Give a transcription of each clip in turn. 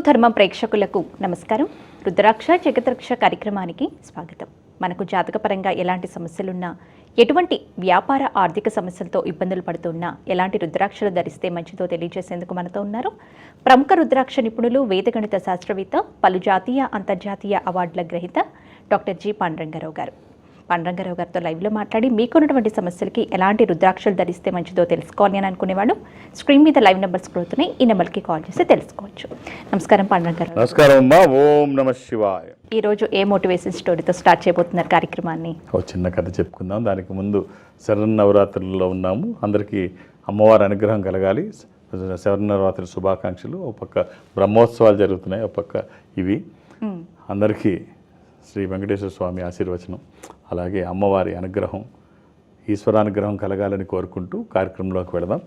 హిందూ ధర్మం ప్రేక్షకులకు నమస్కారం. రుద్రాక్ష జగద్రక్ష కార్యక్రమానికి స్వాగతం. మనకు జాతకపరంగా ఎలాంటి సమస్యలున్నా ఎటువంటి వ్యాపార ఆర్థిక సమస్యలతో ఇబ్బందులు పడుతున్నా ఎలాంటి రుద్రాక్షలు ధరిస్తే మంచిదో తెలియజేసేందుకు మనతో ఉన్నారు ప్రముఖ రుద్రాక్ష నిపుణులు వేదగణిత శాస్త్రవేత్త పలు జాతీయ అంతర్జాతీయ అవార్డుల గ్రహీత డాక్టర్ జి. పాండ్రంగారావు గారు. పాండ్రంగారావు గారితో లైవ్లో మాట్లాడి మీకున్నటువంటి సమస్యలకి ఎలాంటి రుద్రాక్షలు ధరిస్తే మంచిదో తెలుసుకోవాలి అని అనుకునేవాళ్ళు స్క్రీన్ మీద లైవ్ నెంబర్స్ కొడుతున్నాయి. ఈ నెంబర్కి కాల్ చేసి తెలుసుకోవచ్చు. నమస్కారం పాండ్రంగారావు నమస్కారం అమ్మా ఓం నమ శివాయ. ఈరోజు ఏ మోటివేషన్ స్టోరీతో స్టార్ట్ చేయబోతున్నారు కార్యక్రమాన్ని? ఒక చిన్న కథ చెప్పుకుందాం. దానికి ముందు శరన్నవరాత్రుల్లో ఉన్నాము. అందరికీ అమ్మవారి అనుగ్రహం కలగాలి. శరన్నవరాత్రి శుభాకాంక్షలు. ఒక పక్క బ్రహ్మోత్సవాలు జరుగుతున్నాయి ఒక పక్క ఇవి. అందరికీ శ్రీ వెంకటేశ్వర స్వామి ఆశీర్వచనం. అలాగే అమ్మవారి అనుగ్రహం ఈశ్వరానుగ్రహం కలగాలని కోరుకుంటూ కార్యక్రమంలోకి వెళదాం.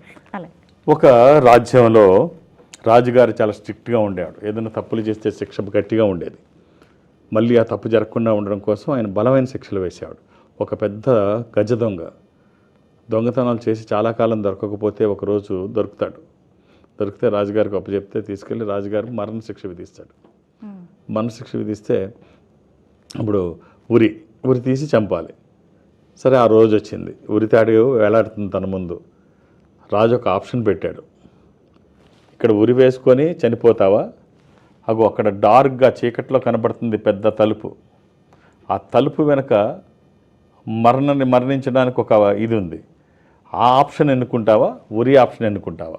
ఒక రాజ్యంలో రాజుగారు చాలా స్ట్రిక్ట్గా ఉండేవాడు. ఏదైనా తప్పులు చేస్తే శిక్ష గట్టిగా ఉండేది. మళ్ళీ ఆ తప్పు జరగకుండా ఉండడం కోసం ఆయన బలమైన శిక్షలు వేసేవాడు. ఒక పెద్ద గజ దొంగ. దొంగతనాలు చేసి చాలా కాలం దొరకకపోతే ఒకరోజు దొరుకుతాడు. దొరికితే రాజుగారికి అప్పచెప్తే తీసుకెళ్ళి రాజుగారు మరణ శిక్ష విధిస్తాడు. మ్మ్. మరణ శిక్ష విధిస్తే అప్పుడు ఉరి ఉరి తీసి చంపాలి. సరే ఆ రోజు వచ్చింది. ఉరితాడు వేలాడుతుంది తన ముందు. రాజు ఒక ఆప్షన్ పెట్టాడు. ఇక్కడ ఉరి వేసుకొని చనిపోతావా? అగో అక్కడ డార్క్గా చీకట్లో కనబడుతుంది పెద్ద తలుపు. ఆ తలుపు వెనక మరణాన్ని మరణించడానికి ఒక ఇది ఉంది. ఆ ఆప్షన్ ఎన్నుకుంటావా? ఉరి ఆప్షన్ ఎన్నుకుంటావా?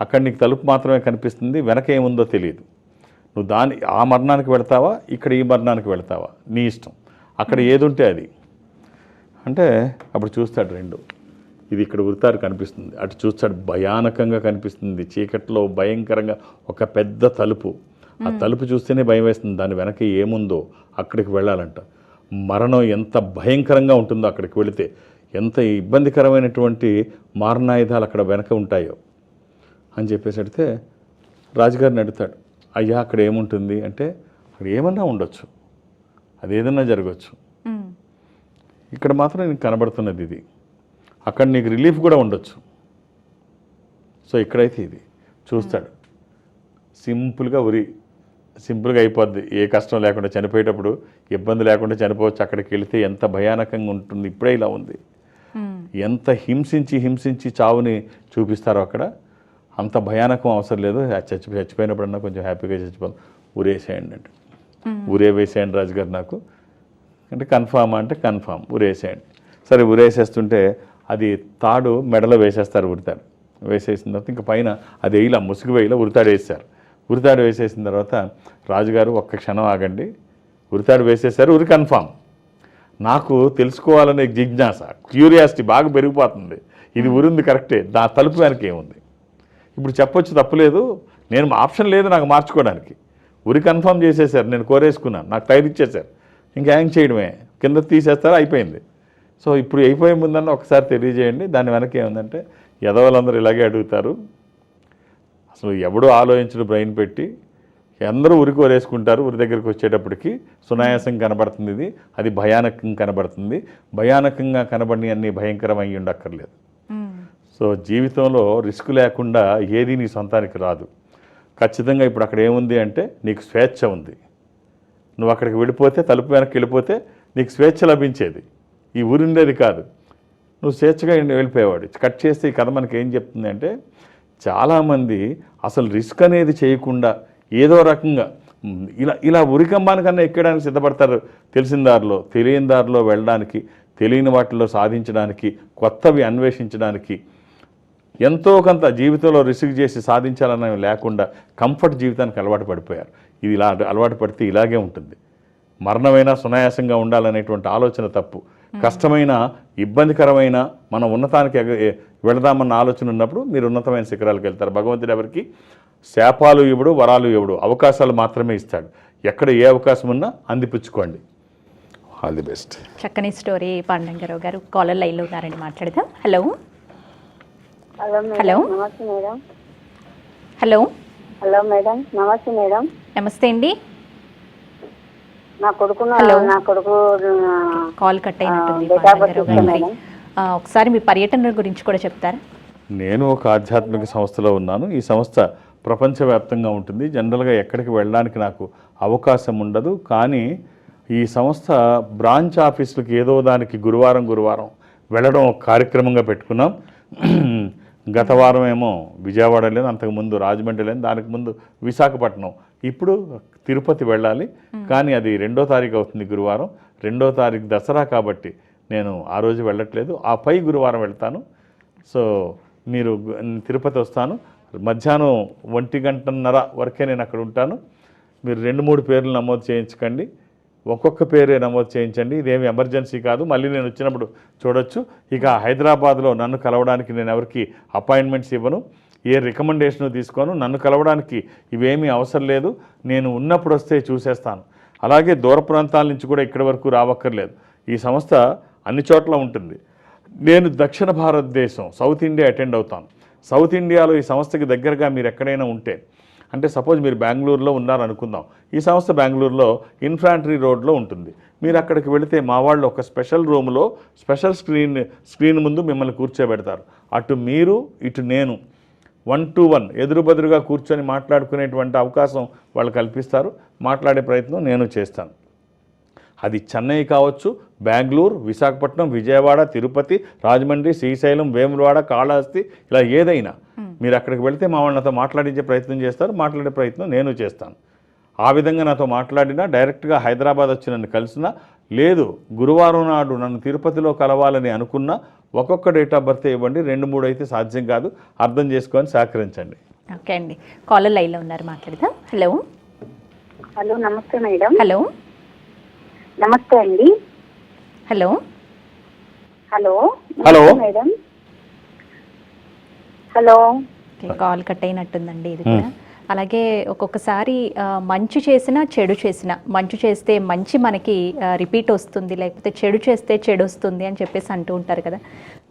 అక్కడ నీకు తలుపు మాత్రమే కనిపిస్తుంది వెనక ఏముందో తెలియదు. నువ్వు దాని ఆ మరణానికి వెళ్తావా? ఇక్కడ ఈ మరణానికి వెళ్తావా? నీ ఇష్టం. అక్కడ ఏది ఉంటే అది. అంటే అప్పుడు చూస్తాడు రెండు. ఇది ఇక్కడ ఉరితారు కనిపిస్తుంది. అటు చూస్తాడు భయానకంగా కనిపిస్తుంది. చీకట్లో భయంకరంగా ఒక పెద్ద తలుపు. ఆ తలుపు చూస్తేనే భయం వేస్తుంది. దాని వెనక ఏముందో అక్కడికి వెళ్ళాలంట. మరణం ఎంత భయంకరంగా ఉంటుందో అక్కడికి వెళితే ఎంత ఇబ్బందికరమైనటువంటి మారణాయుధాలు అక్కడ వెనక ఉంటాయో అని చెప్పేసి అడిగితే రాజుగారిని అడుగుతాడు అయ్యా అక్కడ ఏముంటుంది? అంటే అక్కడ ఏమన్నా ఉండొచ్చు. అది ఏదన్నా జరగచ్చు. మ్మ్. ఇక్కడ మాత్రం నీకు కనబడుతున్నది ఇది. అక్కడ నీకు రిలీఫ్ కూడా ఉండొచ్చు. సో ఇక్కడైతే ఇది. చూస్తాడు. సింపుల్గా ఉరి సింపుల్గా అయిపోద్ది. ఏ కష్టం లేకుండా చనిపోయేటప్పుడు ఇబ్బంది లేకుండా చనిపోవచ్చు. అక్కడికి వెళితే ఎంత భయానకంగా ఉంటుంది. ఇప్పుడే ఇలా ఉంది. ఎంత హింసించి హింసించి చావుని చూపిస్తారో అక్కడ. అంత భయానకం అవసరం లేదు. చచ్చిపోయినప్పుడన్నా కొంచెం హ్యాపీగా చచ్చిపోతాం ఊరేసేయండి అంటే Hmm. ఊరే వేసేయండి రాజుగారు నాకు. అంటే కన్ఫామ్ అంటే కన్ఫామ్ ఉరేసేయండి సరే ఉరేసేస్తుంటే అది తాడు మెడలో వేసేస్తారు ఉరితాడు వేసేసిన తర్వాత ఇంకా పైన అది వేయిలా ముసుగు వేయిలా ఉరితాడు వేసారు ఉరితాడు వేసేసిన తర్వాత రాజుగారు ఒక్క క్షణం ఆగండి. ఉరితాడు వేసేసారు ఉరి కన్ఫామ్. నాకు తెలుసుకోవాలనే జిజ్ఞాస క్యూరియాసిటీ బాగా పెరిగిపోతుంది. ఇది ఉరింది కరెక్టే దా తలుపు వెనక ఏముంది ఇప్పుడు చెప్పొచ్చు తప్పులేదు నేను ఆప్షన్ లేదు నాకు మార్చుకోవడానికి. ఉరి కన్ఫర్మ్ చేసేసారు నేను కోరేసుకున్నాను నాకు టైర్ ఇచ్చేసారు ఇంకా హ్యాంగ్ చేయడమే. కింద తీసేస్తారు? అయిపోయింది. సో ఇప్పుడు అయిపోయే ముందన్న ఒకసారి తెలియజేయండి. దాని వెనక ఏముందంటే ఎదవలందరూ ఇలాగే అడుగుతారు. అసలు ఎవడో ఆలోచించడు బ్రెయిన్ పెట్టి. అందరూ ఉరికి వరేసుకుంటారు ఉరి దగ్గరికి వచ్చేటప్పటికి. సునాయాసం కనబడుతుంది ఇది. అది భయానకం కనబడుతుంది. భయానకంగా కనబడి అన్ని భయంకరం అయ్యి ఉండక్కర్లేదు. సో జీవితంలో రిస్క్ లేకుండా ఏది నీ సొంతానికి రాదు. ఖచ్చితంగా ఇప్పుడు అక్కడ ఏముంది అంటే నీకు స్వేచ్ఛ ఉంది. నువ్వు అక్కడికి వెళ్ళిపోతే తలుపు వెనక్కి వెళ్ళిపోతే నీకు స్వేచ్ఛ లభించేది. ఈ ఊరిండేది కాదు. నువ్వు స్వేచ్ఛగా వెళ్ళిపోయేవాడు కట్ చేస్తే ఈ కథ మనకి ఏం చెప్తుంది అంటే చాలామంది అసలు రిస్క్ అనేది చేయకుండా ఏదో రకంగా ఇలా ఇలా ఉరికంబానికన్నా ఎక్కడానికి సిద్ధపడతారు తెలిసిన దారిలో తెలియని దారిలో వెళ్ళడానికి తెలియని వాటిలో సాధించడానికి కొత్తవి అన్వేషించడానికి ఎంతో కొంత జీవితంలో రిస్క్ చేసి సాధించాలన్నవి లేకుండా కంఫర్ట్ జీవితానికి అలవాటు పడిపోయారు. ఇది ఇలా అలవాటు పడితే ఇలాగే ఉంటుంది. మరణమైనా సునాయాసంగా ఉండాలనేటువంటి ఆలోచన తప్పు. కష్టమైన ఇబ్బందికరమైన మనం ఉన్నతానికి వెళదామన్న ఆలోచన ఉన్నప్పుడు మీరు ఉన్నతమైన శిఖరాలకు వెళ్తారు. భగవంతుడు ఎవరికి? శాపాలు ఇవ్వడు వరాలు ఇవ్వడు. అవకాశాలు మాత్రమే ఇస్తాడు. ఎక్కడ ఏ అవకాశం ఉన్నా అందిపుచ్చుకోండి. All the best. చక్కని స్టోరీ పాండంగారావు గారు. కాలర్ లైన్లో ఉన్నారని మాట్లాడదాం. హలో. Hello hello. నమస్తే మేడం. హలో. హలో మేడం నమస్తే మేడం. నమస్తే అండి. నా కొడుకు నా- కొడుకు కాల్ కట్ అయినట్టుంది ఒకసారి మీ పర్యటన గురించి కూడా చెప్తారా? నేను ఒక ఆధ్యాత్మిక సంస్థలో ఉన్నాను. ఈ సంస్థ ప్రపంచవ్యాప్తంగా ఉంటుంది. జనరల్గా ఎక్కడికి వెళ్ళడానికి నాకు అవకాశం ఉండదు. కానీ ఈ సంస్థ బ్రాంచ్ ఆఫీసులకి ఏదో దానికి గురువారం గురువారం వెళ్ళడం ఒక కార్యక్రమంగా పెట్టుకున్నాం. గత వారం ఏమో విజయవాడ వెళ్ళాను అంతకుముందు రాజమండ్రి వెళ్ళాను దానికి ముందు విశాఖపట్నం. ఇప్పుడు తిరుపతి వెళ్ళాలి కానీ అది రెండో తారీఖు అవుతుంది గురువారం. రెండో తారీఖు దసరా కాబట్టి నేను ఆ రోజు వెళ్ళట్లేదు. ఆ పై గురువారం వెళ్తాను. సో మీరు తిరుపతి వస్తాను. మధ్యాహ్నం ఒంటి గంటన్నర వరకే నేను అక్కడ ఉంటాను. మీరు రెండు మూడు పేర్లు నమోదు చేయించకండి. ఒక్కొక్క పేరే నమోదు చేయించండి. ఇదేమి ఎమర్జెన్సీ కాదు. మళ్ళీ నేను వచ్చినప్పుడు చూడొచ్చు. ఇక హైదరాబాద్లో నన్ను కలవడానికి నేను ఎవరికి అపాయింట్మెంట్స్ ఇవ్వను. ఏ రికమెండేషన్ తీసుకోను. నన్ను కలవడానికి ఇవేమీ అవసరం లేదు. నేను ఉన్నప్పుడు వస్తే చూసేస్తాను. అలాగే దూర ప్రాంతాల నుంచి కూడా ఇక్కడి వరకు రావక్కర్లేదు. ఈ సంస్థ అన్ని చోట్ల ఉంటుంది. నేను దక్షిణ భారతదేశం సౌత్ ఇండియా అటెండ్ అవుతాను. సౌత్ ఇండియాలో ఈ సంస్థకి దగ్గరగా మీరు ఎక్కడైనా ఉంటే అంటే సపోజ్ మీరు బెంగళూరులో ఉన్నారనుకుందాం. ఈ సంస్థ బెంగళూరులో ఇన్ఫాంట్రీ రోడ్లో ఉంటుంది. మీరు అక్కడికి వెళితే మా వాళ్ళు ఒక స్పెషల్ రూమ్లో స్పెషల్ స్క్రీన్ స్క్రీన్ ముందు మిమ్మల్ని కూర్చోబెడతారు. అటు మీరు ఇటు నేను. వన్ టు వన్ ఎదురు బదురుగా కూర్చొని మాట్లాడుకునేటువంటి అవకాశం వాళ్ళు కల్పిస్తారు. మాట్లాడే ప్రయత్నం నేను చేస్తాను. అది చెన్నై కావచ్చు బెంగళూరు విశాఖపట్నం విజయవాడ తిరుపతి రాజమండ్రి శ్రీశైలం వేములవాడ కాళహస్తి ఇలా ఏదైనా. మీరు అక్కడికి వెళ్తే మా వాళ్ళు నాతో మాట్లాడించే ప్రయత్నం చేస్తారు మాట్లాడే ప్రయత్నం నేను చేస్తాను. ఆ విధంగా నాతో మాట్లాడినా డైరెక్ట్గా హైదరాబాద్ వచ్చి నన్ను కలిసినా లేదు గురువారం నాడు నన్ను తిరుపతిలో కలవాలని అనుకున్నా ఒక్కొక్క డేట్ ఆఫ్ బర్త్ ఇవ్వండి రెండు మూడు అయితే సాధ్యం కాదు అర్థం చేసుకొని సహకరించండి. ఓకే అండి. కాలర్ లైన్లో ఉన్నారు మాట్లాడదాం. హలో. హలో నమస్తే మేడం. హలో. నమస్తే అండి. Hello. Hello. Hello. Madam. Hello. Call cut అయినట్టుందండి ఇది కూడా. అలాగే ఒక్కొక్కసారి మంచి చేసినా చెడు చేసినా మంచి చేస్తే మంచి మనకి రిపీట్ వస్తుంది లేకపోతే చెడు చేస్తే చెడు వస్తుంది అని చెప్పేసి అంటూ ఉంటారు కదా.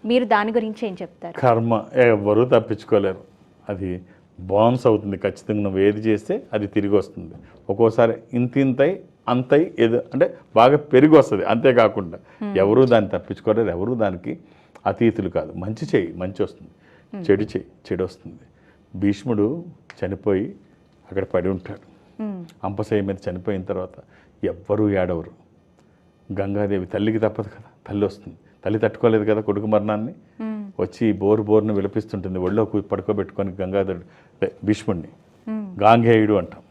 మీరు దాని గురించి ఏం చెప్తారు? కర్మ ఎవ్వరూ తప్పించుకోలేరు. అది బౌన్స్ అవుతుంది. ఖచ్చితంగా నువ్వు ఏది చేస్తే అది తిరిగి వస్తుంది. ఒక్కోసారి ఇంత ఇంతై అంతై ఏదో అంటే బాగా పెరిగి వస్తుంది అంతేకాకుండా. ఎవరూ దాన్ని తప్పించుకోలేరు ఎవరూ దానికి అతీతులు కాదు. మంచి చేయి మంచి వస్తుంది. చెడు చేయి చెడు వస్తుంది. భీష్ముడు చనిపోయి అక్కడ పడి ఉంటాడు. అంపశయ్య మీద చనిపోయిన తర్వాత ఎవ్వరూ ఏడవరు. గంగాదేవి తల్లికి తప్పదు కదా తల్లి వస్తుంది. తల్లి తట్టుకోలేదు కదా కొడుకు మరణాన్ని. వచ్చి బోరు బోరును విలపిస్తుంటుంది ఒళ్ళో పడుకోబెట్టుకొని గంగాధరుడు భీష్ముడిని. గాంగేయుడు అంటాం.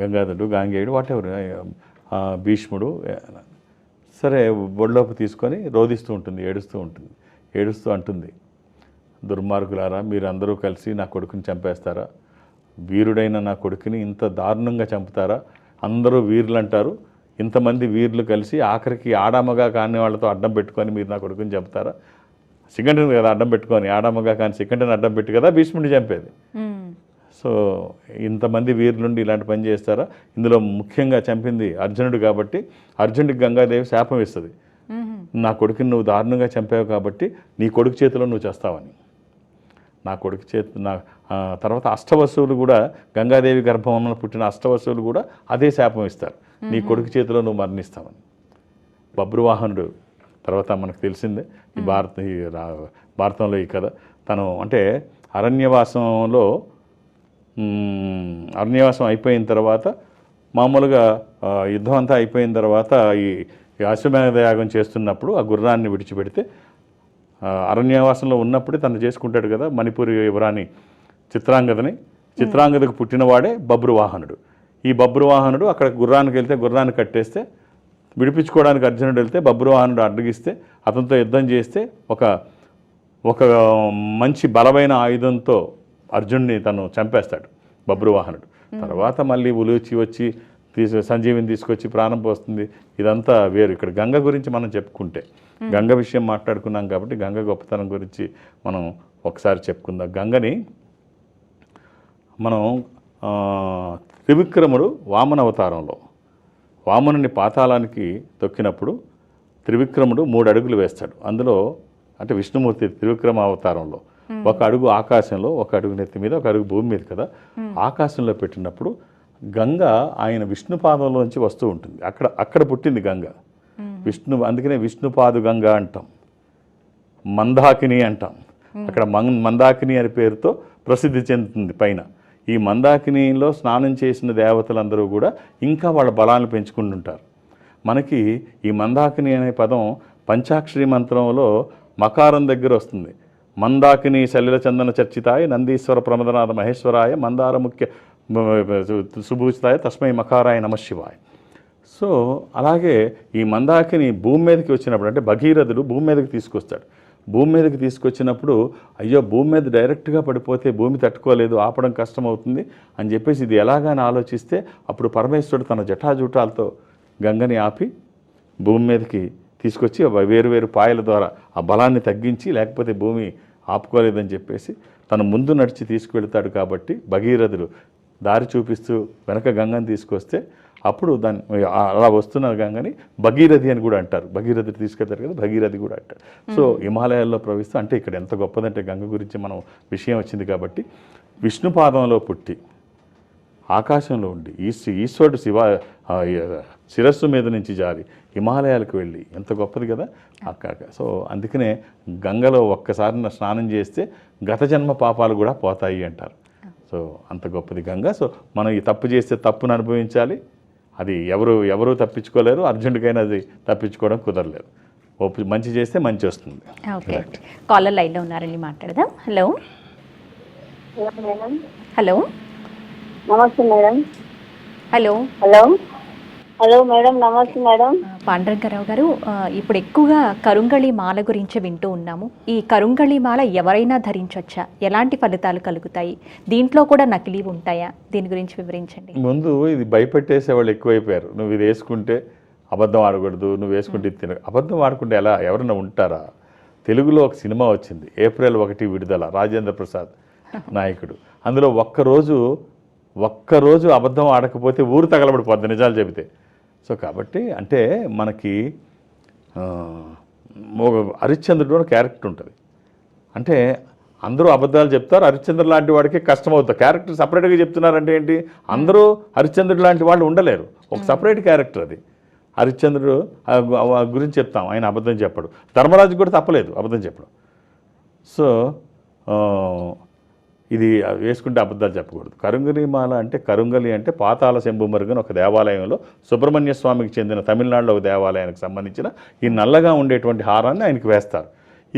గంగాధరుడు గాంగేయుడు వాటెవరు భీష్ముడు సరే బొడ్లోపు తీసుకొని రోధిస్తూ ఉంటుంది ఏడుస్తూ ఉంటుంది ఏడుస్తూ అంటుంది. దుర్మార్గులారా మీరందరూ కలిసి నా కొడుకుని చంపేస్తారా? వీరుడైన నా కొడుకుని ఇంత దారుణంగా చంపుతారా? అందరూ వీరులు అంటారు ఇంతమంది వీరులు కలిసి ఆఖరికి ఆడామగా కాని వాళ్ళతో అడ్డం పెట్టుకొని మీరు నా కొడుకుని చంపుతారా? సికండ్ని కదా అడ్డం పెట్టుకొని ఆడామగా కానీ సికండ్ని అడ్డం పెట్టి కదా భీష్ముడిని చంపేది. సో ఇంతమంది వీరులుండి ఇలాంటి పని చేస్తారా? ఇందులో ముఖ్యంగా చంపింది అర్జునుడు కాబట్టి అర్జునుడికి గంగాదేవి శాపం ఇస్తుంది. నా కొడుకుని నువ్వు దారుణంగా చంపావు కాబట్టి నీ కొడుకు చేతిలో నువ్వు చేస్తావని. నా కొడుకు చేతి నా తర్వాత అష్టవసువులు కూడా గంగాదేవి గర్భంలో పుట్టిన అష్టవసువులు కూడా అదే శాపం ఇస్తారు. నీ కొడుకు చేతిలో నువ్వు మరణిస్తావని. బబ్రువాహనుడు తర్వాత మనకు తెలిసిందే ఈ భారత ఈ రా- భారతంలో ఈ కథ. తను అంటే అరణ్యవాసంలో అరణ్యవాసం అయిపోయిన తర్వాత మామూలుగా యుద్ధం అంతా అయిపోయిన తర్వాత ఈ అశ్వమేధ యాగం చేస్తున్నప్పుడు ఆ గుర్రాన్ని విడిచిపెడితే అరణ్యవాసంలో ఉన్నప్పుడే తను చేసుకుంటాడు కదా మణిపూరి యువరాణి చిత్రాంగదని. చిత్రాంగదకు పుట్టినవాడే బబ్రువాహనుడు ఈ బబ్రువాహనుడు అక్కడ గుర్రానికి వెళ్తే గుర్రాన్ని కట్టేస్తే విడిపించుకోవడానికి అర్జునుడు వెళ్తే బబ్రువాహనుడు అడ్డగిస్తే అతనితో యుద్ధం చేస్తే ఒక ఒక మంచి బలమైన ఆయుధంతో అర్జున్ని తను చంపేస్తాడు బబ్రువాహనుడు తర్వాత మళ్ళీ ఉలూచి వచ్చి తీసు సంజీవిని తీసుకొచ్చి ప్రాణం పోస్తుంది. ఇదంతా వేరు. ఇక్కడ గంగ గురించి మనం చెప్పుకుంటే గంగ విషయం మాట్లాడుకున్నాం కాబట్టి గంగ గొప్పతనం గురించి మనం ఒకసారి చెప్పుకుందాం. గంగని మనం త్రివిక్రముడు వామన అవతారంలో వామనుని పాతాళానికి తొక్కినప్పుడు త్రివిక్రముడు మూడు అడుగులు వేస్తాడు. అందులో అంటే విష్ణుమూర్తి త్రివిక్రమ అవతారంలో ఒక అడుగు ఆకాశంలో ఒక అడుగు నెత్తి మీద ఒక అడుగు భూమి మీద కదా? ఆకాశంలో పెట్టినప్పుడు గంగ ఆయన విష్ణుపాదంలోంచి వస్తూ ఉంటుంది. అక్కడ అక్కడ పుట్టింది గంగ. విష్ణు అందుకనే విష్ణుపాదు గంగ అంటాం. మందాకిని అంటాం. అక్కడ మం మందాకిని అనే పేరుతో ప్రసిద్ధి చెందుతుంది పైన. ఈ మందాకినిలో స్నానం చేసిన దేవతలందరూ కూడా ఇంకా వాళ్ళ బలాన్ని పెంచుకుంటుంటారు. మనకి ఈ మందాకిని అనే పదం పంచాక్షరి మంత్రంలో మకారం దగ్గర వస్తుంది. మందాకిని శలిల చందన చర్చితాయ నందీశ్వర ప్రమదనాథ మహేశ్వరాయ మందార ముఖ్య సుభూచితాయ తస్మై మకారాయ నమశివాయ సో అలాగే ఈ మందాకిని భూమి మీదకి వచ్చినప్పుడు అంటే భగీరథుడు భూమి మీదకి తీసుకొస్తాడు. భూమి మీదకి తీసుకొచ్చినప్పుడు అయ్యో భూమి మీద డైరెక్ట్గా పడిపోతే భూమి తట్టుకోలేదు ఆపడం కష్టమవుతుంది అని చెప్పేసి ఇది ఎలాగని ఆలోచిస్తే అప్పుడు పరమేశ్వరుడు తన జటాజుటాలతో గంగని ఆపి భూమి మీదకి తీసుకొచ్చి వేరు వేరు పాయల ద్వారా ఆ బలాన్ని తగ్గించి లేకపోతే భూమి ఆపుకోలేదని చెప్పేసి తను ముందు నడిచి తీసుకువెళ్తాడు కాబట్టి భగీరథుడు దారి చూపిస్తూ వెనక గంగని తీసుకొస్తే అప్పుడు దాన్ని అలా వస్తున్న గంగని భగీరథి అని కూడా అంటారు. భగీరథుడు తీసుకెళ్తారు కదా భగీరథి కూడా అంటారు సో హిమాలయాల్లో ప్రవహిస్తూ అంటే ఇక్కడ ఎంత గొప్పదంటే గంగ గురించి మనం విషయం వచ్చింది కాబట్టి విష్ణుపాదంలో పుట్టి ఆకాశంలో ఉండి ఈశ్ ఈశ్వరుడు శివ శిరస్సు మీద నుంచి జారి హిమాలయాలకు వెళ్ళి. ఎంత గొప్పది కదా? అక్కడ. సో అందుకనే గంగలో ఒక్కసారి నా స్నానం చేస్తే గత జన్మ పాపాలు కూడా పోతాయి అంటారు. సో అంత గొప్పది గంగ. సో మనం ఈ తప్పు చేస్తే తప్పును అనుభవించాలి. అది ఎవరు ఎవరు తప్పించుకోలేరు. అర్జునుడికైనా అది తప్పించుకోవడం కుదరలేదు. ఓ మంచి చేస్తే మంచి వస్తుంది. ఓకే. కాలర్ లైన్లో ఉన్నారండి మాట్లాడదాం. హలో. హలో. నమస్తే madam. Hello. Hello. Hello madam నమస్తే మేడం. పాండురంగారావు గారు ఇప్పుడు ఎక్కువగా కరుంగళి మాల గురించి వింటూ ఉన్నాము. ఈ కరుంగళి మాల ఎవరైనా ధరించవచ్చా ఎలాంటి ఫలితాలు కలుగుతాయి? దీంట్లో కూడా నకిలీ ఉంటాయా? దీని గురించి వివరించండి. ముందు ఇది భయపెట్టేసే వాళ్ళు ఎక్కువైపోయారు. నువ్వు ఇది వేసుకుంటే అబద్ధం ఆడకూడదు నువ్వు వేసుకుంటే తిన అబద్ధం ఆడుకుంటే ఎలా? ఎవరైనా ఉంటారా? తెలుగులో ఒక సినిమా వచ్చింది ఏప్రిల్ ఒకటి విడుదల రాజేంద్ర ప్రసాద్ నాయకుడు. అందులో ఒక్కరోజు ఒక్కరోజు అబద్ధం ఆడకపోతే ఊరు తగలబడిపోద్ది నిజాలు చెబితే. సో కాబట్టి అంటే మనకి ఒక హరిశ్చంద్రుడు అని క్యారెక్టర్ ఉంటుంది. అంటే అందరూ అబద్ధాలు చెప్తారు హరిశ్చంద్ర లాంటి వాడికి కష్టం అవుతుంది క్యారెక్టర్ సపరేట్గా చెప్తున్నారంటే ఏంటి? అందరూ హరిశ్చంద్రుడు లాంటి వాళ్ళు ఉండలేరు. ఒక సపరేట్ క్యారెక్టర్ అది. హరిశ్చంద్రుడు గురించి చెప్తాం ఆయన అబద్ధం చెప్పడు. ధర్మరాజు కూడా తప్పలేదు అబద్ధం చెప్పడం. సో ఇది వేసుకుంటే అబద్ధాలు చెప్పకూడదు. కరుంగలి మాల అంటే కరుంగలి అంటే పాతాల శంభుమరుగన్ ఒక దేవాలయంలో సుబ్రహ్మణ్య స్వామికి చెందిన తమిళనాడులో ఒక దేవాలయానికి సంబంధించిన ఈ నల్లగా ఉండేటువంటి హారాన్ని ఆయనకి వేస్తారు.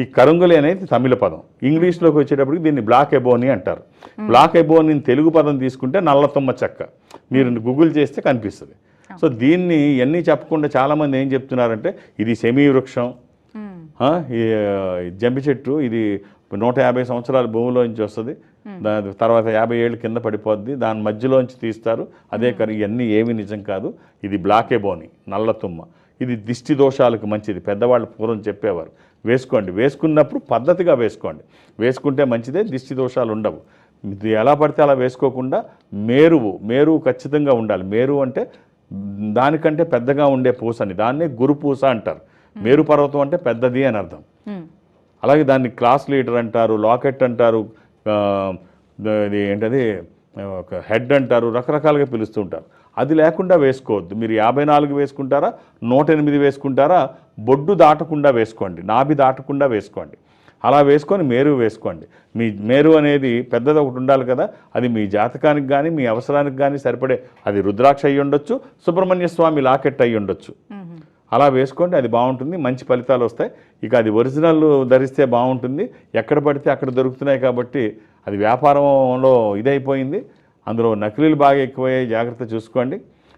ఈ కరుంగలి అనేది తమిళ పదం. ఇంగ్లీష్లోకి వచ్చేటప్పటికి దీన్ని బ్లాక్ ఎబోని అంటారు. బ్లాక్ ఎబోని తెలుగు పదం తీసుకుంటే నల్లతుమ్మ చెక్క. మీరు గూగుల్ చేస్తే కనిపిస్తుంది. సో దీన్ని ఇవన్నీ చెప్పకుండా చాలామంది ఏం చెప్తున్నారంటే ఇది సెమీ వృక్షం. జంపి చెట్టు ఇది నూట యాభై సంవత్సరాల భూమిలోంచి వస్తుంది. దాని తర్వాత యాభై ఏళ్ళు కింద పడిపోద్ది. దాని మధ్యలోంచి తీస్తారు. అదే కరి ఇవన్నీ ఏమీ నిజం కాదు. ఇది బ్లాకే బోని నల్ల తుమ్మ. ఇది దిష్టి దోషాలకు మంచిది. పెద్దవాళ్ళు పూర్వం చెప్పేవారు. వేసుకోండి. వేసుకున్నప్పుడు పద్ధతిగా వేసుకోండి. వేసుకుంటే మంచిదే దిష్టి దోషాలు ఉండవు. ఇది ఎలా పడితే అలా వేసుకోకుండా మేరువు మేరువు ఖచ్చితంగా ఉండాలి. మేరువు అంటే దానికంటే పెద్దగా ఉండే పూసని దాన్నే గురు పూస అంటారు. మేరు పర్వతం అంటే పెద్దది అని అర్థం. అలాగే దాన్ని క్లాస్ లీడర్ అంటారు లాకెట్ అంటారు ఇది ఏంటది? ఒక హెడ్ అంటారు రకరకాలుగా పిలుస్తూ ఉంటారు. అది లేకుండా వేసుకోవద్దు. మీరు యాభై నాలుగు వేసుకుంటారా? నూట ఎనిమిది వేసుకుంటారా? బొడ్డు దాటకుండా వేసుకోండి. నాభి దాటకుండా వేసుకోండి. అలా వేసుకొని మేరు వేసుకోండి. మీ మేరు అనేది పెద్దది ఒకటి ఉండాలి కదా. అది మీ జాతకానికి కానీ మీ అవసరానికి కానీ సరిపడే అది రుద్రాక్ష అయ్యి ఉండొచ్చు సుబ్రహ్మణ్య స్వామి లాకెట్ అయ్యి ఉండొచ్చు అలా వేసుకోండి అది బాగుంటుంది మంచి ఫలితాలు వస్తాయి. ఇక అది ఒరిజినల్ ధరిస్తే బాగుంటుంది ఎక్కడ పడితే అక్కడ దొరుకుతున్నాయి కాబట్టి అది వ్యాపారంలో ఇదైపోయింది. అందులో నకిలీలు బాగా ఎక్కువయ్యాయి జాగ్రత్త చూసుకోండి.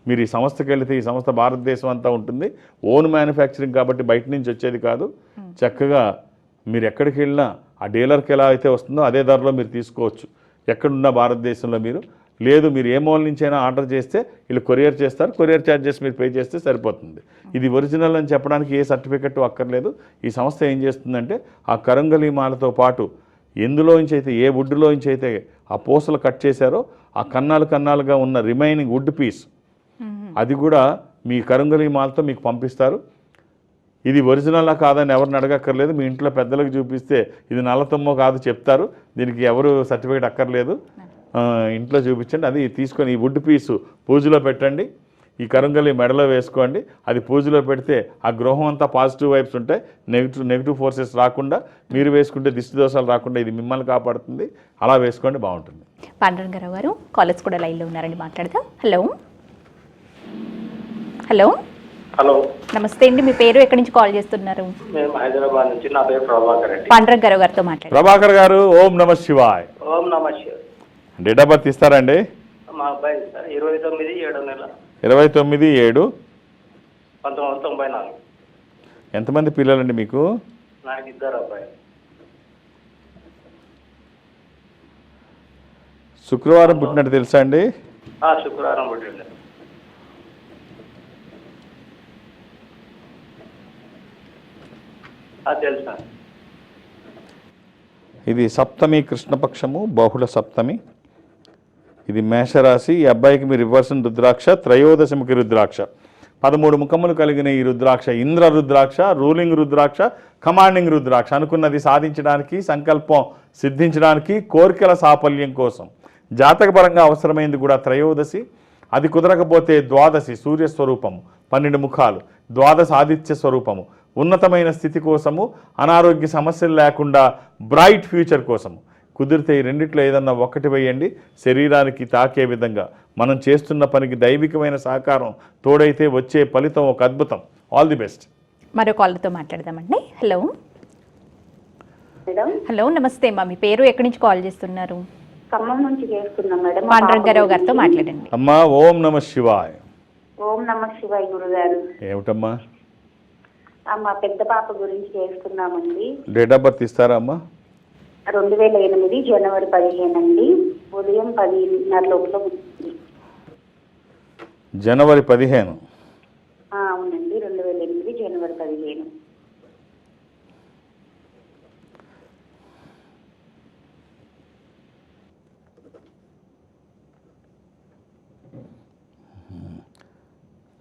మీరు ఈ సంస్థకి వెళితే ఈ సంస్థ భారతదేశం అంతా ఉంటుంది. ఓన్ మ్యానుఫ్యాక్చరింగ్ కాబట్టి బయట నుంచి వచ్చేది కాదు. చక్కగా మీరు ఎక్కడికి వెళ్ళినా ఆ డీలర్కి ఎలా అయితే వస్తుందో అదే ధరలో మీరు తీసుకోవచ్చు. ఎక్కడున్నా భారతదేశంలో మీరు లేదు మీరు ఏ మూల నుంచైనా ఆర్డర్ చేస్తే వీళ్ళు కొరియర్ చేస్తారు కొరియర్ ఛార్జెస్ మీరు పే చేస్తే సరిపోతుంది. ఇది ఒరిజినల్ అని చెప్పడానికి ఏ సర్టిఫికెట్ అక్కర్లేదు. ఈ సంస్థ ఏం చేస్తుందంటే ఆ కరంగలి మాలతో పాటు ఎందులోంచి అయితే ఏ వుడ్లోంచి అయితే ఆ పూసలు కట్ చేశారో ఆ కన్నాలు కన్నాలుగా ఉన్న రిమైనింగ్ వుడ్ పీస్. అది కూడా మీ కరంగలి మాలతో మీకు పంపిస్తారు. ఇది ఒరిజినలా కాదని ఎవరిని అడగక్కర్లేదు. మీ ఇంట్లో పెద్దలకు చూపిస్తే ఇది నల్లతమ్మో కాదు చెప్తారు. దీనికి ఎవరు సర్టిఫికేట్ అక్కర్లేదు. ఇంట్లో చూపించండి. అది తీసుకొని ఈ వుడ్ పీసు పూజలో పెట్టండి. ఈ కరుంగలి మెడలో వేసుకోండి. అది పూజలో పెడితే ఆ గృహం అంతా పాజిటివ్ వైబ్స్ ఉంటాయి. నెగిటివ్ నెగిటివ్ ఫోర్సెస్ రాకుండా మీరు వేసుకుంటే దిష్టి దోషాలు రాకుండా ఇది మిమ్మల్ని కాపాడుతుంది. అలా వేసుకోండి బాగుంటుంది. పాండురంగారావు గారు కాలేజ్ కూడా లైన్లో ఉన్నారండి మాట్లాడదాం. హలో హలో హలో నమస్తే అండి మీ పేరు ఎక్కడి నుంచి కాల్ చేస్తున్నారు? మేము హైదరాబాద్ నుంచి నా పేరు ప్రభాకర్ పాండురంగారావు గారితో మాట్లాడండి ప్రభాకర్ గారు ఓం నమ శివాయ్. ఓం నమ శివాయ. డేట్ ఆఫ్ బర్త్ ఇస్తారండి మా అబ్బాయి సార్ ఇరవై తొమ్మిది ఏడో నెల. ఇరవై తొమ్మిది ఏడు. పంతొమ్మిది వందల తొంభై నాలుగు. ఎంతమంది పిల్లలండి మీకు? నాకు ఇద్దరు అబ్బాయి శుక్రవారం పుట్టినట్టు తెలుసా అండి? శుక్రవారం పుట్టిండు ఆ, తెలుసు? ఇది సప్తమి కృష్ణపక్షము బహుళ సప్తమి. ఇది మేషరాశి. ఈ అబ్బాయికి మీరు ఇవ్వాల్సిన రుద్రాక్ష త్రయోదశముఖి రుద్రాక్ష. పదమూడు ముఖములు కలిగిన ఈ రుద్రాక్ష ఇంద్ర రుద్రాక్ష రూలింగ్ రుద్రాక్ష కమాండింగ్ రుద్రాక్ష. అనుకున్నది సాధించడానికి సంకల్పం సిద్ధించడానికి కోరికల సాఫల్యం కోసం. జాతకపరంగా అవసరమైంది కూడా త్రయోదశి. అది కుదరకపోతే ద్వాదశి సూర్య స్వరూపము పన్నెండు ముఖాలు. ద్వాదశ ఆదిత్య స్వరూపము. ఉన్నతమైన స్థితి కోసము అనారోగ్య సమస్యలు లేకుండా బ్రైట్ ఫ్యూచర్ కోసము. కుదిరితే ఈ రెండిట్లో ఏదన్నా ఒక్కటి వేయండి. శరీరానికి తాకే విధంగా. మనం చేస్తున్న పనికి దైవికమైన సహకారం తోడైతే వచ్చే ఫలితం ఒక అద్భుతం. ఆల్ ది బెస్ట్ మరో కాలర్తో మాట్లాడదామండి. హలో మేడం హలో నమస్తే అమ్మా. మీ పేరు ఎక్కడి నుంచి కాల్ చేస్తున్నారు? ఖమ్మం నుంచి చేస్తున్నాం మేడం. మా పాండురంగారావు పాప గారితో. మాట్లాడండి. అమ్మా ఓం నమ శివాయ్. ఓం నమ శివాయ గురుగారు. ఏమిటమ్మా? మా పెద్ద పాప గురించి చేస్తున్నామండి. డేట్ ఆఫ్ బర్త్ ఇస్తారా అమ్మా? రెండు వేల ఎనిమిది జనవరి పదిహేను అండి ఉదయం పదిన్నర లోపల. జనవరి పదిహేను. అవునండి. రెండు వేల ఎనిమిది జనవరి పదిహేను.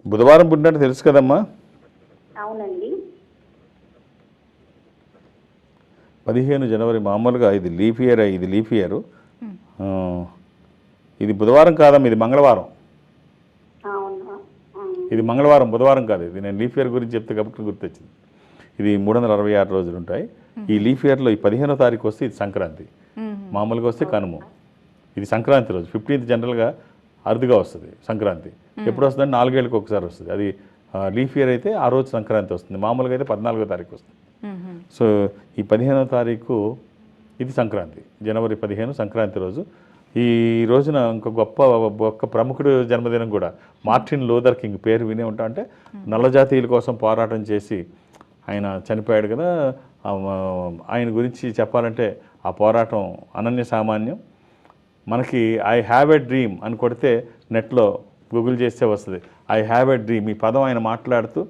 బుధవారం పుట్టినట్టు తెలుసు కదమ్మా? అవునండి. పదిహేను జనవరి మామూలుగా ఇది లీఫ్ ఇయర్ ఇది లీఫ్ ఇయర్. ఇది బుధవారం కాదమ్మా ఇది మంగళవారం. ఇది మంగళవారం బుధవారం కాదు ఇది నేను లీఫ్ ఇయర్ గురించి చెప్తే కాబట్టి గుర్తొచ్చింది. ఇది మూడు వందల అరవై ఆరు రోజులు ఉంటాయి. ఈ లీఫ్ ఇయర్లో ఈ పదిహేనో తారీఖు వస్తే ఇది సంక్రాంతి. మామూలుగా వస్తే కనుమ. ఇది సంక్రాంతి రోజు ఫిఫ్టీన్త్ జనరల్గా అరుదుగా వస్తుంది సంక్రాంతి. ఎప్పుడు వస్తుందంటే నాలుగేళ్ళకి ఒకసారి వస్తుంది. అది లీఫ్ ఇయర్ అయితే ఆ రోజు సంక్రాంతి వస్తుంది. మామూలుగా అయితే పద్నాలుగో తారీఖు వస్తుంది. సో ఈ పదిహేనో తారీఖు ఇది సంక్రాంతి. జనవరి పదిహేను సంక్రాంతి రోజు. ఈ రోజున ఇంకో గొప్ప ఒక్క ప్రముఖుడు జన్మదినం కూడా. మార్టిన్ లూథర్ కింగ్ పేరు వినే ఉంటా. అంటే నల్లజాతీయుల కోసం పోరాటం చేసి ఆయన చనిపోయాడు కదా. ఆయన గురించి చెప్పాలంటే ఆ పోరాటం అనన్య సామాన్యం. మనకి ఐ హ్యావ్ ఎ డ్రీమ్ అని కొడితే నెట్లో గూగుల్ చేస్తే వస్తుంది. ఐ హ్యావ్ ఎ డ్రీమ్ ఈ పదం ఆయన మాట్లాడుతూ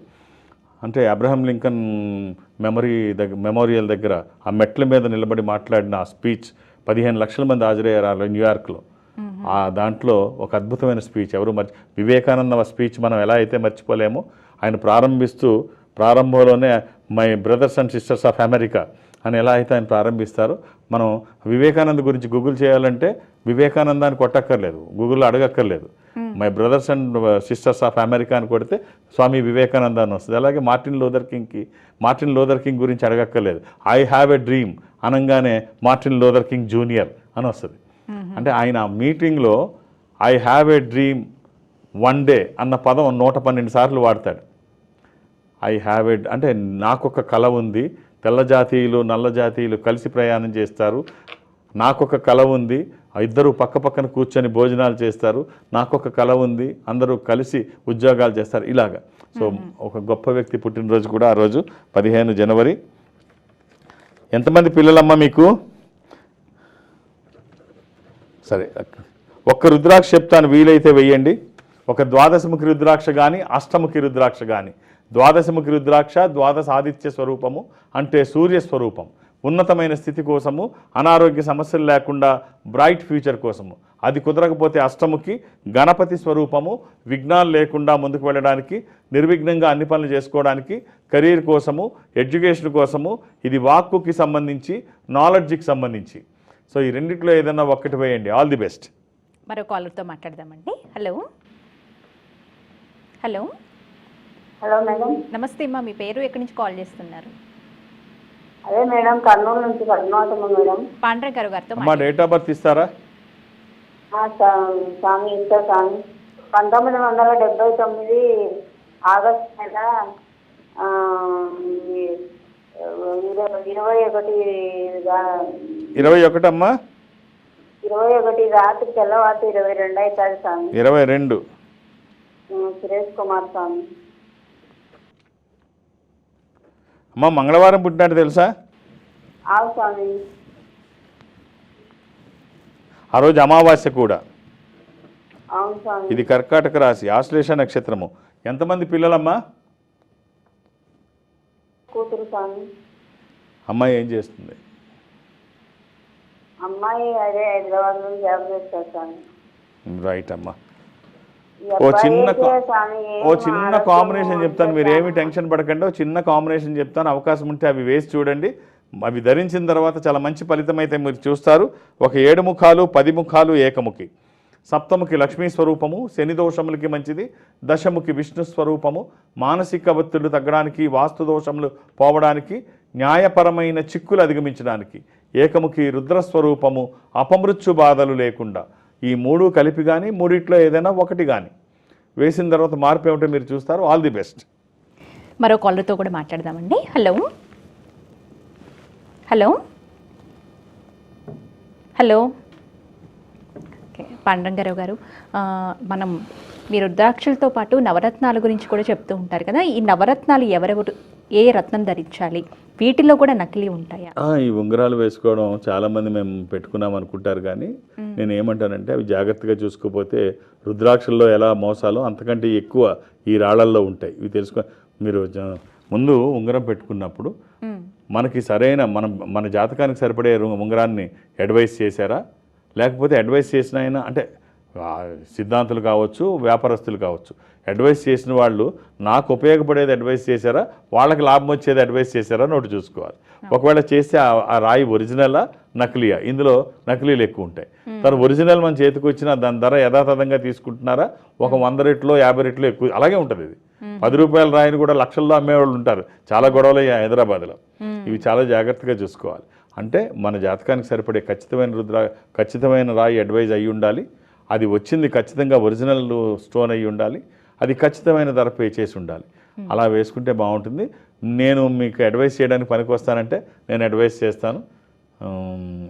అంటే అబ్రహం లింకన్ మెమరీ దగ్గర మెమోరియల్ దగ్గర ఆ మెట్ల మీద నిలబడి మాట్లాడిన ఆ స్పీచ్ పదిహేను లక్షల మంది హాజరయ్యారు న్యూయార్క్లో. ఆ దాంట్లో ఒక అద్భుతమైన స్పీచ్. ఎవరు మర్చి వివేకానంద స్పీచ్ మనం ఎలా అయితే మర్చిపోలేమో ఆయన ప్రారంభిస్తూ ప్రారంభంలోనే my brothers and sisters of America అని ఎలా అయితే ఆయన ప్రారంభిస్తారో మనం వివేకానంద గురించి గూగుల్ చేయాలంటే వివేకానందాన్ని కొట్టక్కర్లేదు. గూగుల్లో అడగక్కర్లేదు. My brothers and sisters of America అని కొడితే స్వామి వివేకానంద అని వస్తుంది. అలాగే మార్టిన్ లోదర్ కింగ్కి మార్టిన్ లోదర్ కింగ్ గురించి అడగక్కర్లేదు. ఐ హ్యావ్ ఎ డ్రీమ్ అనగానే మార్టిన్ లోదర్ కింగ్ జూనియర్ అని వస్తుంది. అంటే ఆయన మీటింగ్లో I have a dream one day అన్న పదం నూట పన్నెండు సార్లు వాడతాడు. ఐ హ్యావ్ ఎడ్ అంటే నాకొక కళ ఉంది. తెల్ల జాతీయులు నల్ల జాతీయులు కలిసి ప్రయాణం చేస్తారు. నాకొక కళ ఉంది. ఇద్దరు పక్క పక్కన కూర్చొని భోజనాలు చేస్తారు. నాకొక కళ ఉంది. అందరూ కలిసి ఉద్యోగాలు చేస్తారు. ఇలాగా. సో ఒక గొప్ప వ్యక్తి పుట్టినరోజు కూడా ఆ రోజు పదిహేను జనవరి. ఎంతమంది పిల్లలమ్మ మీకు? సరే ఒక్క రుద్రాక్ష చెప్తాను వీలైతే వెయ్యండి. ఒక ద్వాదశముఖి రుద్రాక్ష కానీ అష్టముఖి రుద్రాక్ష కానీ ద్వాదశముఖి రుద్రాక్ష ద్వాదశ ఆదిత్య స్వరూపము అంటే సూర్య స్వరూపం. ఉన్నతమైన స్థితి కోసము అనారోగ్య సమస్యలు లేకుండా బ్రైట్ ఫ్యూచర్ కోసము. అది కుదరకపోతే అష్టముఖి గణపతి స్వరూపము విఘ్నాలు లేకుండా ముందుకు వెళ్ళడానికి నిర్విఘ్నంగా అన్ని పనులు చేసుకోవడానికి కెరీర్ కోసము ఎడ్యుకేషన్ కోసము ఇది వాక్కుకి సంబంధించి నాలెడ్జ్కి సంబంధించి. సో ఈ రెండిట్లో ఏదైనా ఒక్కటి వేయండి. All the best. మరో కాలర్తో మాట్లాడదామండి. హలో. హలో. Hello madam. నమస్తే అమ్మా మీ పేరు ఎక్కడి నుంచి కాల్ చేస్తున్నారు? అదే మేడం కర్నూలు నుంచి పద్మావతమ్మ మేడం. పాండ్రంగ్ గారు గారితో అమ్మా డేట్ ఆఫ్ బర్త్ ఇస్తారా? ఆ, స్వా- స్వామి ఇస్తా స్వామి. పంతొమ్మిది వందల డెబ్బై తొమ్మిది ఆగస్ట్ నెల ఆ, ఈ, ఇరవై ఇరవై ఒకటి రా- ఇరవై ఒకటమ్మా ఇరవై ఒకటి రాత్రి తెల్లవారు ఇరవై రెండు అవుతుంది స్వామి. ఇరవై రెండు. ఉమ్, సురేష్ కుమార్ స్వామి. అమ్మా మంగళవారం పుట్టినట్టు తెలుసా? ఆ రోజు అమావాస్య కూడా. ఇది కర్కాటక రాశి ఆశ్లేష నక్షత్రము. ఎంతమంది పిల్లలమ్మా? కూతురు స్వామి. అమ్మాయి ఏం చేస్తుంది? అమ్మాయి అదే హైదరాబాద్ జాబ్ చేస్తారు రైట్ అమ్మా. ఓ చిన్న ఓ చిన్న కాంబినేషన్ చెప్తాను మీరు ఏమి టెన్షన్ పడకండి ఓ చిన్న కాంబినేషన్ చెప్తాను అవకాశం ఉంటే అవి వేసి చూడండి. అవి ధరించిన తర్వాత చాలా మంచి ఫలితం అయితే మీరు చూస్తారు. ఒక ఏడు ముఖాలు పది ముఖాలు ఏకముఖి. సప్తముఖి లక్ష్మీ స్వరూపము శని దోషములకి మంచిది దశముఖి విష్ణు స్వరూపము. మానసిక ఒత్తిళ్ళు తగ్గడానికి వాస్తు దోషములు పోవడానికి న్యాయపరమైన చిక్కులు అధిగమించడానికి ఏకముఖి రుద్రస్వరూపము అపమృత్యు బాధలు లేకుండా. ఈ మూడు కలిపి కానీ మూడిట్లో ఏదైనా ఒకటి కానీ వేసిన తర్వాత మార్పు ఏమిటో మీరు చూస్తారు. ఆల్ ది బెస్ట్ మరో కాలర్తో కూడా మాట్లాడదామండి. హలో హలో హలో ఓకే గారు మనం మీరు రుద్రాక్షలతో పాటు నవరత్నాల గురించి కూడా చెప్తూ ఉంటారు కదా. ఈ నవరత్నాలు ఎవరెవరు ఏ రత్నం ధరించాలి? వీటిలో కూడా నకిలీ ఉంటాయా? ఈ ఉంగరాలు వేసుకోవడం చాలామంది మేము పెట్టుకున్నాం అనుకుంటారు కానీ నేను ఏమంటానంటే అవి జాగ్రత్తగా చూసుకోకపోతే రుద్రాక్షల్లో ఎలా మోసాలో అంతకంటే ఎక్కువ ఈ రాళ్ళల్లో ఉంటాయి. ఇవి తెలుసుకో మీరు ముందు ఉంగరం పెట్టుకున్నప్పుడు. మనకి సరైన మన మన జాతకానికి సరిపడే ఉంగరాన్ని అడ్వైస్ చేశారా? లేకపోతే అడ్వైస్ చేసిన ఆయన అంటే సిద్ధాంతులు కావచ్చు వ్యాపారస్తులు కావచ్చు. అడ్వైస్ చేసిన వాళ్ళు నాకు ఉపయోగపడేది అడ్వైస్ చేశారా? వాళ్ళకి లాభం వచ్చేది అడ్వైస్ చేశారా? నోటి చూసుకోవాలి. ఒకవేళ చేస్తే ఆ- రాయి ఒరిజినలా నకిలీయా? ఇందులో నకిలీలు ఎక్కువ ఉంటాయి. తను ఒరిజినల్ మన చేతికి వచ్చిన దాని ధర యథాతథంగా తీసుకుంటున్నారా? ఒక వంద రెట్లో యాభై రెట్లో ఎక్కువ అలాగే ఉంటుంది ఇది. పది రూపాయల రాయిని కూడా లక్షల్లో అమ్మేవాళ్ళు ఉంటారు. చాలా గొడవలు అయ్యాయి హైదరాబాద్లో. ఇవి చాలా జాగ్రత్తగా చూసుకోవాలి. అంటే మన జాతకానికి సరిపడే ఖచ్చితమైన రుద్ర ఖచ్చితమైన రాయి అడ్వైజ్ అయి ఉండాలి. అది వచ్చింది ఖచ్చితంగా ఒరిజినల్ స్టోన్ అయి ఉండాలి. అది ఖచ్చితమైన ధర పే చేసి ఉండాలి. అలా వేసుకుంటే బాగుంటుంది. నేను మీకు అడ్వైస్ చేయడానికి పనికి వస్తానంటే నేను అడ్వైస్ చేస్తాను.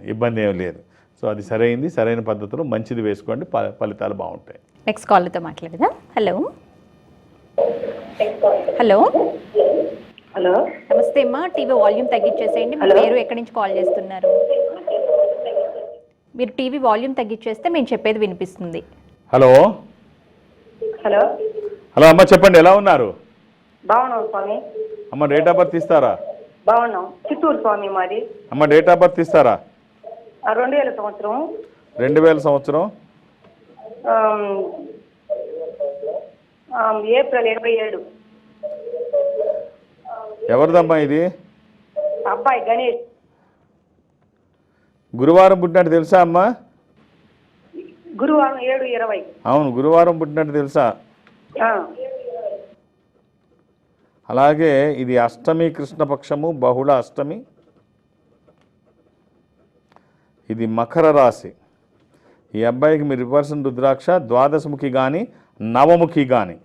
ఇబ్బంది ఏం లేదు. సో అది సరైంది సరైన పద్ధతిలో మంచిది వేసుకోండి. ఫ- ఫలితాలు బాగుంటాయి. నెక్స్ట్ కాలర్తో మాట్లాడదాం. హలో. హలో. హలో నమస్తే అమ్మా. టీవీ వాల్యూమ్ తగ్గించేసేయండి. మీ. పేరు ఎక్కడి నుంచి కాల్ చేస్తున్నారు? మీరు టీవీ వాల్యూమ్ తగ్గించేస్తే మేము చెప్పేది వినిపిస్తుంది. హలో? హలో? హలో అమ్మ చెప్పండి ఎలా ఉన్నారు? బాగున్నాం స్వామి. అమ్మ డేట్ ఆఫ్ బర్త్ ఇస్తారా? బాగున్నాం. చిత్తూరు స్వామి మాది. అమ్మ డేట్ ఆఫ్ బర్త్ ఇస్తారా? ఆ, రెండు వేల సంవత్సరం. రెండు వేల సంవత్సరం? ఏప్రిల్ ఇరవై ఏడు. ఎవరిదమ్మా ఇది? అబ్బాయి గణేష్. గురువారం పుట్టినట్టు తెలుసా అమ్మా? గురువారం ఏడు ఇరవై. అవును గురువారం పుట్టినట్టు తెలుసా? అలాగే ఇది అష్టమి కృష్ణపక్షము బహుళ అష్టమి. ఇది మకర రాశి. ఈ అబ్బాయికి మీ రివర్సన్ రుద్రాక్ష ద్వాదశముఖి కానీ నవముఖి కానీ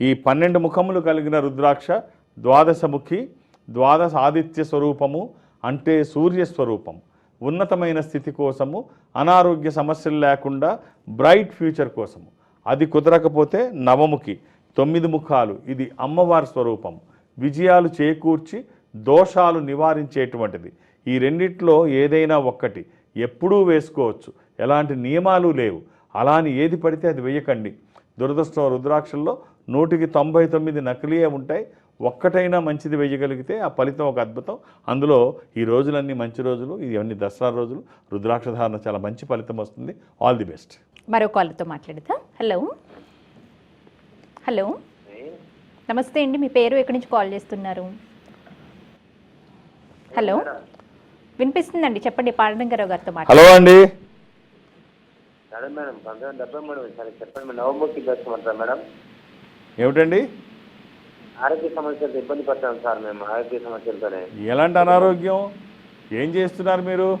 ఈ పన్నెండు ముఖములు కలిగిన రుద్రాక్ష ద్వాదశముఖి ద్వాదశ ఆదిత్య స్వరూపము అంటే సూర్య స్వరూపం. ఉన్నతమైన స్థితి కోసము అనారోగ్య సమస్యలు లేకుండా బ్రైట్ ఫ్యూచర్ కోసము. అది కుదరకపోతే నవముఖి తొమ్మిది ముఖాలు ఇది అమ్మవారి స్వరూపం. విజయాలు చేకూర్చి దోషాలు నివారించేటువంటిది. ఈ రెండిట్లో ఏదైనా ఒక్కటి ఎప్పుడూ వేసుకోవచ్చు. ఎలాంటి నియమాలు లేవు. అలా అని ఏది పడితే అది వేయకండి. దురదృష్టం రుద్రాక్షల్లో నూటికి తొంభై తొమ్మిది నకిలీయే ఉంటాయి. ఒక్కటైనా మంచిది వేయగలిగితే ఆ ఫలితం ఒక అద్భుతం. అందులో ఈ రోజులన్నీ మంచి రోజులు ఇవన్నీ దసరా రోజులు. రుద్రాక్ష ధారణ చాలా మంచి ఫలితం వస్తుంది. ఆల్ ది బెస్ట్ మరో కాలర్తో మాట్లాడదాం హలో హలో నమస్తే అండి మీ పేరు ఎక్కడి నుంచి కాల్ చేస్తున్నారు? హలో వినిపిస్తుందండి చెప్పండి పాండంగారావు గారితో మాట్లాడు హలో అండి. మేడం మేడం చెప్పండి మేడం. ఏమిటండి? ఆరోగ్య సమస్యలతో ఇబ్బంది పడతాం సార్ మేము ఆరోగ్య సమస్యలతోనే. ఎలాంటి అనారోగ్యం? ఏం చేస్తున్నారు మీరు?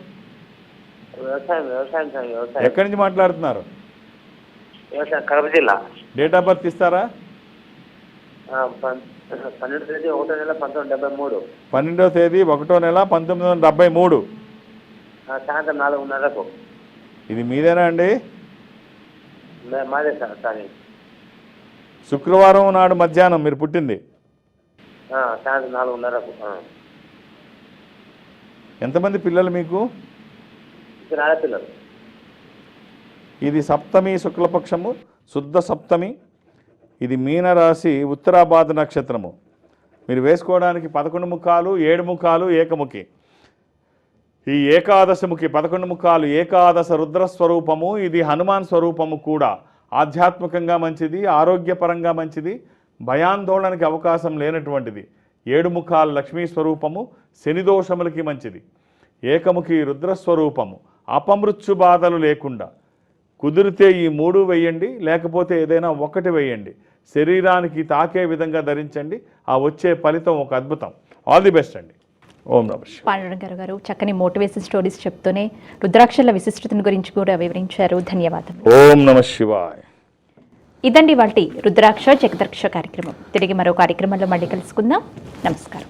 వ్యవసాయం వ్యవసాయం సార్ వ్యవసాయం. ఎక్కడి నుంచి మాట్లాడుతున్నారు? వ్యవసాయం కడప జిల్లా. డేట్ ఆఫ్ బర్త్ ఇస్తారా? ఆ, పన్- పన్నెండు తేదీ ఒకటో నెల పంతొమ్మిది డెబ్బై మూడు. పన్నెండవ తేదీ ఒకటో నెల పంతొమ్మిది వందల డెబ్బై మూడు. ఆ, సాయంత్రం నాలుగున్నరకు. ఇది మీదేనా అండి? మే- మాదే సార్ సారీ శుక్రవారం నాడు మధ్యాహ్నం మీరు పుట్టింది? సాయంత్రం నాలుగున్నరకు. ఎంతమంది పిల్లలు మీకు? ఇది సప్తమి శుక్లపక్షము శుద్ధ సప్తమి ఇది మీనరాశి ఉత్తరాబాద్ నక్షత్రము. మీరు వేసుకోవడానికి పదకొండు ముఖాలు ఏడు ముఖాలు ఏకముఖి. ఈ ఏకాదశముఖి పదకొండు ముఖాలు ఏకాదశ రుద్ర స్వరూపము ఇది హనుమాన్ స్వరూపము కూడా. ఆధ్యాత్మికంగా మంచిది ఆరోగ్యపరంగా మంచిది భయాందోళనకి అవకాశం లేనటువంటిది. ఏడు ముఖాలు లక్ష్మీ స్వరూపము శని దోషములకి మంచిది. ఏకముఖి రుద్రస్వరూపము అపమృత్యు బాధలు లేకుండా. కుదిరితే ఈ మూడు వేయండి లేకపోతే ఏదైనా ఒకటి వేయండి. శరీరానికి తాకే విధంగా ధరించండి ఆ వచ్చే ఫలితం ఒక అద్భుతం. ఆల్ ది బెస్ట్ అండి. ఓం నమ శివాయ. పాండురంగ గారు గారు చక్కని మోటివేషన్ స్టోరీస్ చెప్తూనే రుద్రాక్షల విశిష్టతను గురించి కూడా వివరించారు. ధన్యవాదాలు ఓం నమ శివాయ్. ఇదండి వాటి రుద్రాక్ష జగదర్క్ష కార్యక్రమం. తిరిగి మరో కార్యక్రమంలో మళ్ళీ కలుసుకుందాం. నమస్కారం.